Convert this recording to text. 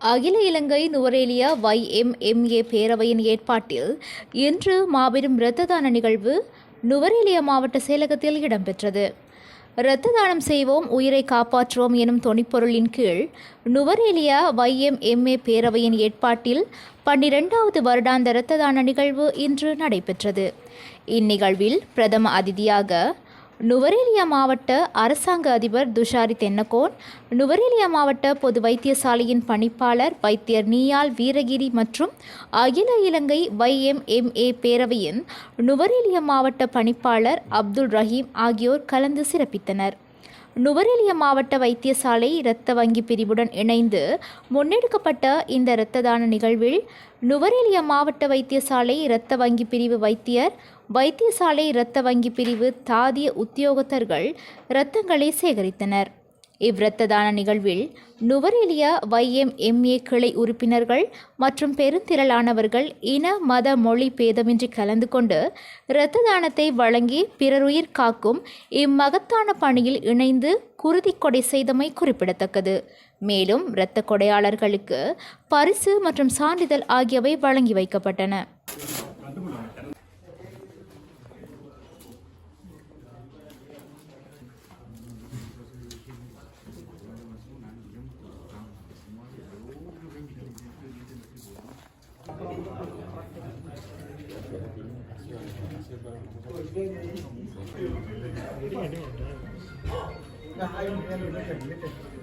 அகில இலங்கை நுவரேலியா வைஎம்எம்ஏ பேரவையின் ஏற்பாட்டில் இன்று மாபெரும் இரத்த தான நிகழ்வு நுவரேலியா மாவட்ட செயலகத்தில் இடம்பெற்றது. இரத்த தானம் செய்வோம் உயிரை காப்பாற்றுவோம் எனும் தொனிப்பொருளின் கீழ் நுவரேலியா வைஎம்எம்ஏ பேரவையின் ஏற்பாட்டில் பன்னிரெண்டாவது வருடாந்த இரத்த தான நிகழ்வு இன்று நடைபெற்றது. இந்நிகழ்வில் பிரதம அதிதியாக நுவரேலியா மாவட்ட அரசாங்க அதிபர் துஷாரி தென்னகோன் நுவரேலியா மாவட்ட பொது வைத்தியசாலையின் பணிப்பாளர் வைத்தியர் நீயால் வீரகிரி மற்றும் அகில இலங்கை வைஎம்எம்ஏ பேரவையின் நுவரேலியா மாவட்ட பணிப்பாளர் அப்துல் ரஹீம் ஆகியோர் கலந்து சிறப்பித்தனர். நுவரெலிய மாவட்ட வைத்தியசாலை இரத்த வங்கி பிரிவுடன் இணைந்து முன்னெடுக்கப்பட்ட இந்த இரத்த தான நிகழ்வில் நுவரெலிய மாவட்ட வைத்தியசாலை இரத்த வங்கி பிரிவு வைத்தியர் வைத்தியசாலை இரத்த வங்கி பிரிவு தாதிய உத்தியோகத்தர்கள் இரத்தங்களை சேகரித்தனர். இவ்விரத்ததான நிகழ்வில் நுவரெலியா வைஎம்எம்ஏ கிளை உறுப்பினர்கள் மற்றும் பெருந்திரளானவர்கள் இன மத மொழி பேதமின்றி கலந்து கொண்டு இரத்த தானத்தை வழங்கி பிறருயிர் காக்கும் இம்மகத்தான பணியில் இணைந்து குருதி கொடை செய்தமை குறிப்பிடத்தக்கது. மேலும் இரத்த கொடையாளர்களுக்கு பரிசு மற்றும் சான்றிதழ் ஆகியவை வழங்கி வைக்கப்பட்டன. Nah, I.